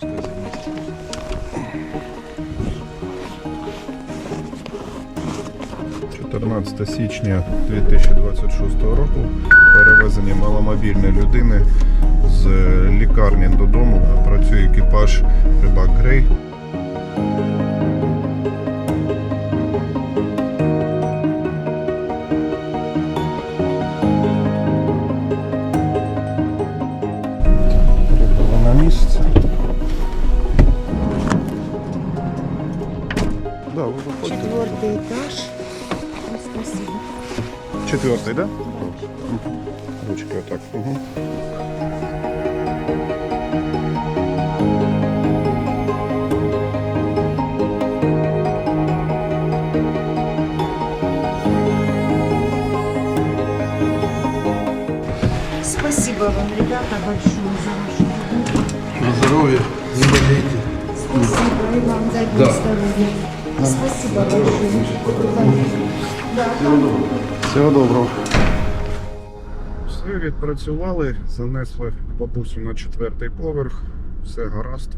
– 14 січня 2026 року перевезення маломобільної людини з лікарні додому. Працює екіпаж Рибак Грей. На місце. Да, ви виходите. Четвертый этаж. Ну, спасибо. Четвертий, да? Ручки отак. Угу. Спасибо вам, ребята, большое за вашу. На здоровье, не болейте. Спасибо и вам дай Бог здоровья. Спасибо большое. Всього доброго. Все відпрацювали, занесли бабусю на четвертий поверх. Все гаразд.